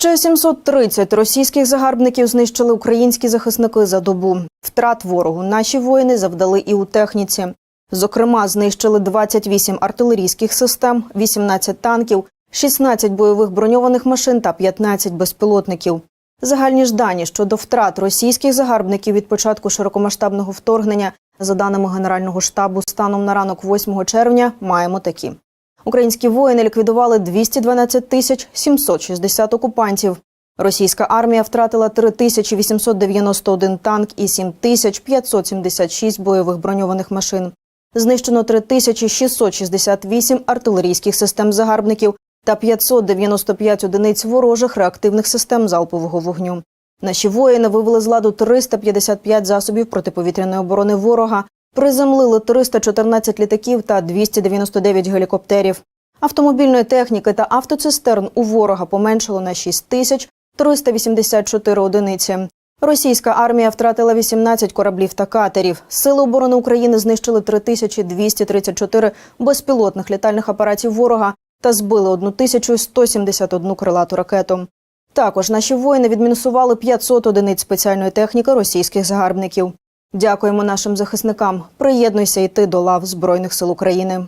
Ще 730 російських загарбників знищили українські захисники за добу. Втрат ворогу наші воїни завдали і у техніці. Зокрема, знищили 28 артилерійських систем, 18 танків, 16 бойових броньованих машин та 15 безпілотників. Загальні ж дані щодо втрат російських загарбників від початку широкомасштабного вторгнення, за даними Генерального штабу, станом на ранок 8 червня, маємо такі. Українські воїни ліквідували 212 тисяч 760 окупантів. Російська армія втратила 3891 танк і 7576 бойових броньованих машин. Знищено 3668 артилерійських систем загарбників та 595 одиниць ворожих реактивних систем залпового вогню. Наші воїни вивели з ладу 355 засобів протиповітряної оборони ворога, приземлили 314 літаків та 299 гелікоптерів. Автомобільної техніки та автоцистерн у ворога поменшало на 6 тисяч 384 одиниці. Російська армія втратила 18 кораблів та катерів. Сили оборони України знищили 3234 безпілотних літальних апаратів ворога та збили 1171 крилату ракету. Також наші воїни відмінусували 500 одиниць спеціальної техніки російських загарбників. Дякуємо нашим захисникам. Приєднуйся і ти до лав Збройних сил України.